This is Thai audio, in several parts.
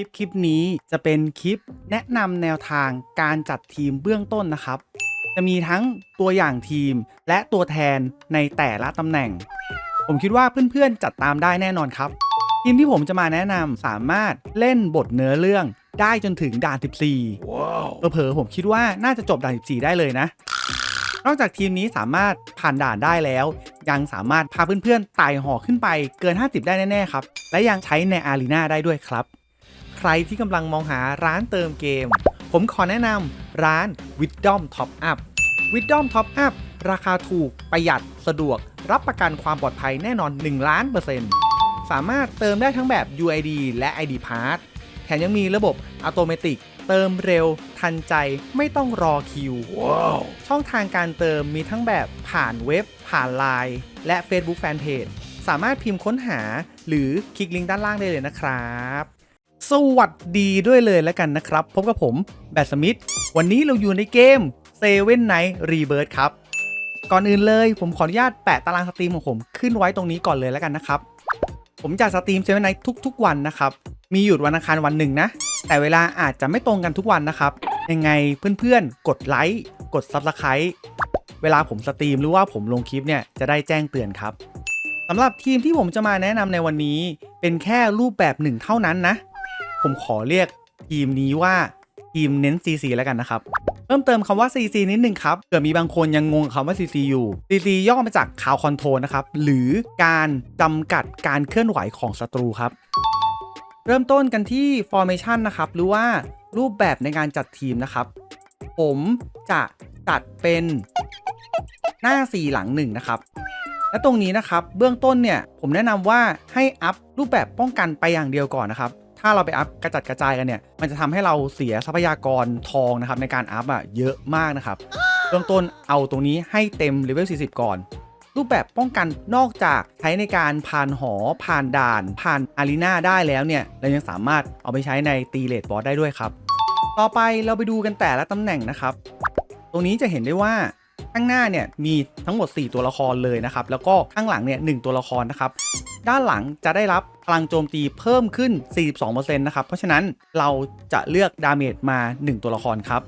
ลิปคลิปนี้จะเป็นคลิปแนะนำแนวทางการจัดทีมเบื้องต้นนะครับ จะมีทั้งตัวอย่างทีมและตัวแทนในแต่ละตำแหน่ง ผมคิดว่าเพื่อนๆจัดตามได้แน่นอนครับ ทีมที่ผมจะมาแนะนำสามารถเล่นบทเนื้อเรื่องได้จนถึงด่าน 14ว้าวเผลอๆผมคิดว่าน่าจะจบด่าน 14 ได้เลยนะ นอกจากทีมนี้สามารถผ่านด่านได้แล้ว ยังสามารถพาเพื่อนๆไต่หอขึ้นไปเกิน 50 ได้แน่ๆครับ และยังใช้ในอารีนาได้ด้วยครับ ใครที่กำลังมองหาร้านเติมเกม ผมขอแนะนำร้าน Wisdom Top Up Wisdom Top Up ราคาถูกประหยัดสะดวก รับประกันความปลอดภัยแน่นอน 1 ล้านเปอร์เซ็นต์สามารถเติมได้ทั้งแบบ UID และ ID Pass แถมยังมีระบบอัตโนมัติเติมเร็ว ทันใจไม่ต้องรอคิวว้าวช่องทางการเติมมีทั้งแบบผ่านเว็บ ผ่านไลน์และ Facebook Fanpage สามารถพิมพ์ค้นหาหรือคลิกลิงก์ด้านล่างได้เลยนะครับ สวัสดีด้วยเลยแล้วกันนะครับ พบกับผมแบทสมิธวันนี้เราอยู่ในเกม Seven Night Rebirth ครับ ก่อนอื่นเลยผมขออนุญาตแปะตารางสตรีมของผมขึ้นไว้ตรงนี้ก่อนเลยแล้วกันนะครับ ผมจะสตรีม Seven Night ทุกๆ วันนะครับ มีหยุดวันอังคารวันหนึ่งนะ แต่เวลาอาจจะไม่ตรงกันทุกวันนะครับ ยังไงเพื่อนๆ กดไลค์กด Subscribe เวลาผมสตรีมหรือว่าผมลงคลิปเนี่ยจะได้แจ้งเตือนครับสำหรับทีมที่ผมจะมาแนะนำในวันนี้ เป็นแค่รูปแบบหนึ่งเท่านั้นนะ ผมขอเรียกทีมนี้ว่าทีมเน้น CC แล้วกันนะครับ เพิ่มเติมคำว่า CC นิดนึงครับเผื่อมีบางคนยังงงคำว่า CC อยู่ CC ย่อมาจาก Crowd Control นะครับ หรือการจำกัดการเคลื่อนไหวของศัตรูครับ เริ่มต้นกันที่ formation นะครับ หรือว่ารูปแบบในการจัดทีมนะครับ ผมจะจัดเป็นหน้า 4 หลัง 1 นะครับ และตรงนี้นะครับ เบื้องต้นเนี่ย ผมแนะนำว่าให้อัพรูปแบบป้องกันไปอย่างเดียวก่อนนะครับ ถ้าเราไปอัพกระจัดกระจายกันเนี่ย มันจะทำให้เราเสียทรัพยากรทองนะครับในการอัพอะเยอะมากนะครับเบื้องต้นเอาตรงนี้ให้เต็มเลเวล 40 ก่อน รูปแบบป้องกันนอกจากใช้ในการผ่านหอผ่านด่าน ผ่านอารีนาได้แล้วเนี่ย เรายังสามารถเอาไปใช้ในตีเลดบอสได้ด้วยครับ ต่อไปเราไปดูกันแต่ละตำแหน่งนะครับ ตรงนี้จะเห็นได้ว่า ข้างหน้าเนี่ยมีทั้งหมด 4 ตัวละครเลยนะครับ แล้วก็ข้างหลังเนี่ยหตัวละครนะครับ ด้านหลังจะได้รับพลังโจมตีเพิ่มขึ้น 42%นะครับ เพราะฉะนั้นเราจะเลือกดาเมจมา 1 ตัวละครครับ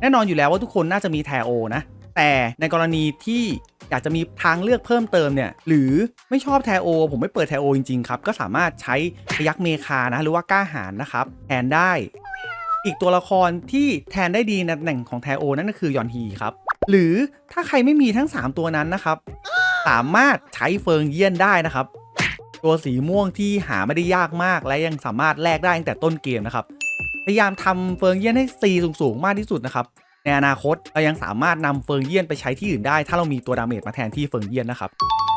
แน่นอนอยู่แล้วว่าทุกคนน่าจะมีแทโอนะ แต่ในกรณีที่อยากจะมีทางเลือกเพิ่มเติมเนี่ย หรือไม่ชอบแทโอ ผมไม่เปิดแทโอจริงๆครับ ก็สามารถใช้พยักเมคานะ หรือว่ากล้าหาญนะครับแทนได้ อีกตัวละครที่แทนได้ดีในตำแหน่งของแทโอนั่นก็คือยอนฮีครับ หรือถ้าใครไม่มีทั้ง 3 ตัวนั้นนะครับ สามารถใช้เฟิงเยี่ยนได้นะครับ ตัวสีม่วงที่หาไม่ได้ยากมากและยังสามารถแลกได้ตั้งแต่ต้นเกมนะครับ พยายามทำเฟิงเยี่ยนให้ซีสูงๆมากที่สุดนะครับ ในอนาคตเรายังสามารถนำเฟิงเยี่ยนไปใช้ที่อื่นได้ ถ้าเรามีตัวดาเมจมาแทนที่เฟิงเยี่ยนนะครับ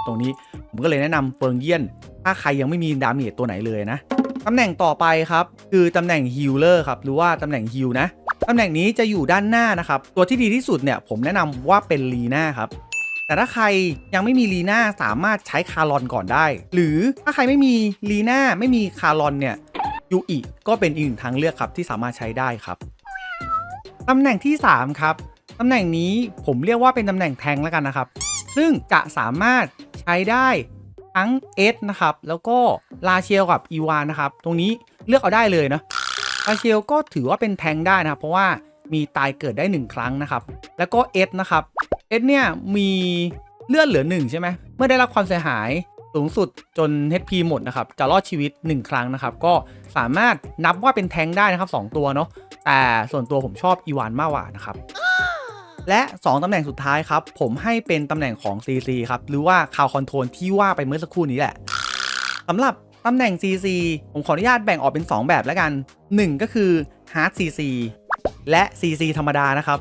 ตรงนี้ผมก็เลยแนะนำเฟิงเยี่ยน ถ้าใครยังไม่มีดาเมจตัวไหนเลยนะตำแหน่งต่อไปครับ คือตำแหน่งฮิลเลอร์ครับหรือว่าตำแหน่งฮิลนะ ตำแหน่งนี้จะอยู่ด้านหน้านะครับ ตัวที่ดีที่สุดเนี่ยผมแนะนำว่าเป็นลีน่าครับแต่ถ้าใครยังไม่มีลีน่าสามารถใช้คารอนก่อนได้ หรือถ้าใครไม่มีลีน่าไม่มีคารอนเนี่ยยูอิก็เป็นอีกหนึ่งทางเลือกครับที่สามารถใช้ได้ครับตำแหน่งที่ 3 ครับตำแหน่งนี้ผมเรียกว่าเป็นตำแหน่งแทงแล้วกันนะครับ ซึ่งจะสามารถใช้ได้ทั้งเอสนะครับ แล้วก็ลาเชลกับอีวานนะครับ ตรงนี้เลือกเอาได้เลยนะ ลาเชลก็ถือว่าเป็นแทงได้นะครับ เพราะว่ามีตายเกิดได้ 1 ครั้งนะครับ แล้วก็เอสนะครับเอสเนี่ยมีเลือดเหลือ 1 ใช่ไหมเมื่อได้รับความเสียหายสูงสุดจน HP หมดนะครับ จะรอดชีวิต 1 ครั้งนะครับ ก็สามารถนับว่าเป็นแทงได้นะครับ 2 ตัวเนาะแต่ส่วนตัวผมชอบอีวานมากกว่านะครับ และ 2 ตำแหน่งสุดท้ายครับ ผมให้เป็นตำแหน่งของ CC ครับ หรือว่าคาวคอนโทรลที่ว่าไปเมื่อสักครู่นี้แหละสำหรับ ตำแหน่ง CC ผมขออนุญาตแบ่งออกเป็น 2 แบบแล้วกัน 1 ก็คือ Hard CC และ CC ธรรมดานะครับ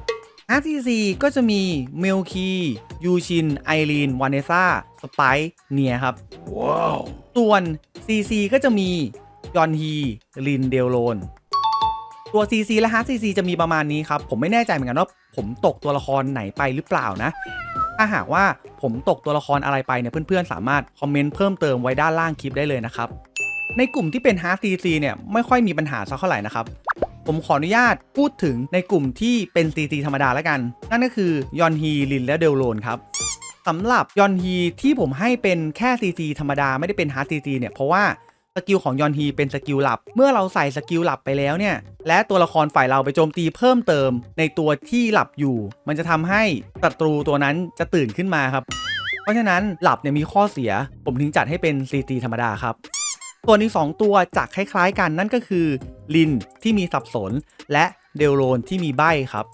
Hard CC ก็จะมีเมลคียูชินไอรีนวานเนซ่าสไปเนียครับว้าวส่วน CC ก็จะมียอนฮีลินเดลโลนตัว CC และ Hard CC จะมีประมาณนี้ครับ ผมไม่แน่ใจเหมือนกันว่าผมตกตัวละครไหนไปหรือเปล่านะ ถ้าหากว่าผมตกตัวละครอะไรไปเนี่ยเพื่อนๆ สามารถคอมเมนต์เพิ่มเติมไว้ด้านล่างคลิปได้เลยนะครับ ในกลุ่มที่เป็น Hard CC เนี่ยไม่ค่อยมีปัญหาสักเท่าไหร่นะครับ ผมขออนุญาตพูดถึงในกลุ่มที่เป็น CC ธรรมดาแล้วกัน นั่นก็คือยอนฮีลินและเดลโลนครับสำหรับยอนฮีที่ผมให้เป็นแค่ CC ธรรมดาไม่ได้เป็น Hard CC เนี่ยเพราะว่า กิลของยอนฮีเป็นสกิลหลับ เมื่อเราใส่สกิลหลับไปแล้วเนี่ย และตัวละครฝ่ายเราไปโจมตีเพิ่มเติม ในตัวที่หลับอยู่ มันจะทำให้ศัตรูตัวนั้นจะตื่นขึ้นมาครับ เพราะฉะนั้นหลับเนี่ยมีข้อเสีย ผมถึงจัดให้เป็น CT ธรรมดาครับส่วนอีก2ตัวจะคล้าย ๆ กันนั่นก็คือ ลินที่มีสับสน และเดลโรนที่มีใบครับ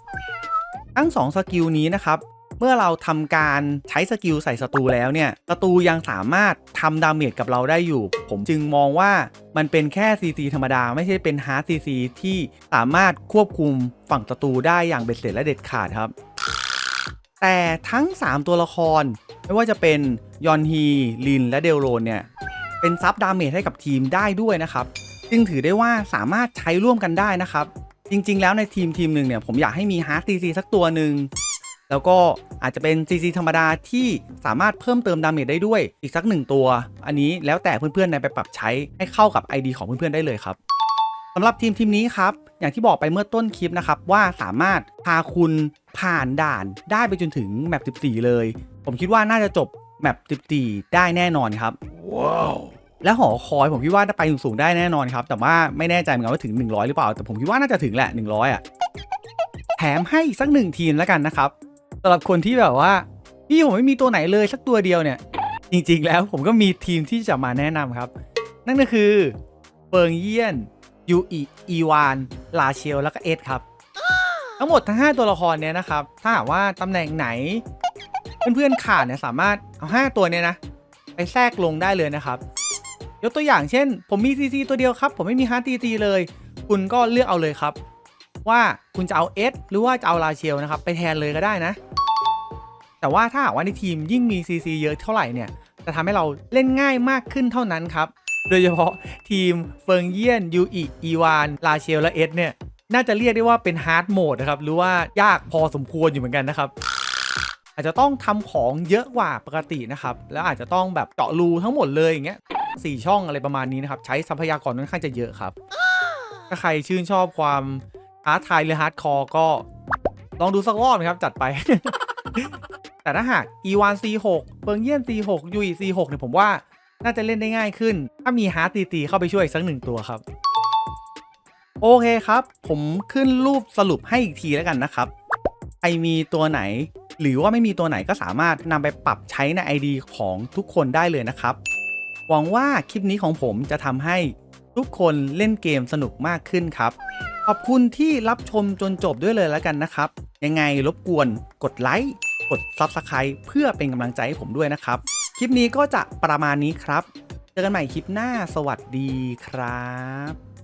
ทั้ง 2 สกิลนี้นะครับ เมื่อเราทำการใช้สกิลใส่ศัตรูแล้วเนี่ยศัตรูยังสามารถทำดาเมจกับเราได้อยู่ ผมจึงมองว่ามันเป็นแค่ CC ธรรมดา ไม่ใช่เป็น Hard CC ที่สามารถควบคุมฝั่งศัตรูได้อย่างเบ็ดเสร็จและเด็ดขาดครับ แต่ทั้ง 3 ตัวละคร ไม่ว่าจะเป็นยอนฮีลิน และเดลโรนเนี่ยเป็นซับดาเมจให้กับทีมได้ด้วยนะครับจึงถือได้ว่าสามารถใช้ร่วมกันได้นะครับ จริงๆ แล้วในทีมทีมหนึ่งเนี่ยผมอยากให้มีฮาร์ดซีซีสักตัวหนึ่ง แล้วก็อาจจะเป็น CC ธรรมดาที่สามารถเพิ่มเติมดาเมจได้ด้วยอีกสักหนึ่งตัว อันนี้แล้วแต่เพื่อนๆในไปปรับใช้ให้เข้ากับ ID ของเพื่อนๆได้เลยครับสำหรับทีมทีมนี้ครับ อย่างที่บอกไปเมื่อต้นคลิปนะครับว่าสามารถพาคุณผ่านด่านได้ไปจนถึงแมป14 เลย ผมคิดว่าน่าจะจบแมป14 ได้แน่นอนครับและหอคอยผมคิดว่าจะไปสูงๆได้แน่นอนครับ แต่ว่าไม่แน่ใจเหมือนกันว่าถึง 100 หรือเปล่า แต่ผมคิดว่าน่าจะถึงแหละ 100 อะ แถมให้อีกสักหนึ่งทีมแล้วกันนะครับสำหรับคนที่แบบว่า พี่ผมไม่มีตัวไหนเลยสักตัวเดียวเนี่ย จริงๆแล้วผมก็มีทีมที่จะมาแนะนำครับ นั่นก็คือเฟิงเยียนยูอิอีวาน ลาเชลแล้วก็เอ็ดครับ ทั้งหมดทั้ง 5 ตัวละครเนี่ยนะครับ ถ้าหากว่าตำแหน่งไหน เพื่อนๆขาดเนี่ยสามารถเอา 5 ตัวเนี่ยนะ ไปแทรกลงได้เลยนะครับ ยกตัวอย่างเช่น ผมมี CC ตัวเดียวครับ ผมไม่มีฮาร์ด CC เลย คุณก็เลือกเอาเลยครับ ว่าคุณจะเอา S หรือว่าจะเอาลาเชลนะครับไปแทนเลยก็ได้นะ แต่ว่าถ้าหากว่าในทีมยิ่งมี CC เยอะเท่าไหร่เนี่ยจะทำให้เราเล่นง่ายมากขึ้นเท่านั้นครับ โดยเฉพาะทีมเฟิงเยียนยูอิอีวาน ลาเชลและเอสเนี่ย น่าจะเรียกได้ว่าเป็นฮาร์ดโหมดนะครับ หรือว่ายากพอสมควรอยู่เหมือนกันนะครับ อาจจะต้องทำของเยอะกว่าปกตินะครับ แล้วอาจจะต้องแบบเจาะรูทั้งหมดเลยอย่างเงี้ยสี่ช่องอะไรประมาณนี้นะครับ ใช้ทรัพยากรค่อนข้างจะเยอะครับ ถ้าใครชื่นชอบความ ฮาร์ดไทยหรือฮาร์ดคอร์ก็ ลองดูสักรอบนะครับ จัดไป แต่ถ้าหาก E1 C6 เบิงเยียน C6 ยูอี C6 เนี่ยผมว่าน่าจะเล่นได้ง่ายขึ้น ถ้ามีฮาร์ดตีตีเข้าไปช่วยอีกสักหนึ่งตัวครับ โอเคครับ ผมขึ้นรูปสรุปให้อีกทีแล้วกันนะครับใครมีตัวไหน หรือว่าไม่มีตัวไหนก็สามารถนำไปปรับใช้ใน ID ของทุกคนได้เลยนะครับ หวังว่าคลิปนี้ของผมจะทำให้ทุกคนเล่นเกมสนุกมากขึ้นครับ ขอบคุณที่รับชมจนจบด้วยเลยแล้วกันนะครับ ยังไงรบกวนกดไลค์กด Subscribe เพื่อเป็นกำลังใจให้ผมด้วยนะครับ คลิปนี้ก็จะประมาณนี้ครับ เจอกันใหม่คลิปหน้าสวัสดีครับ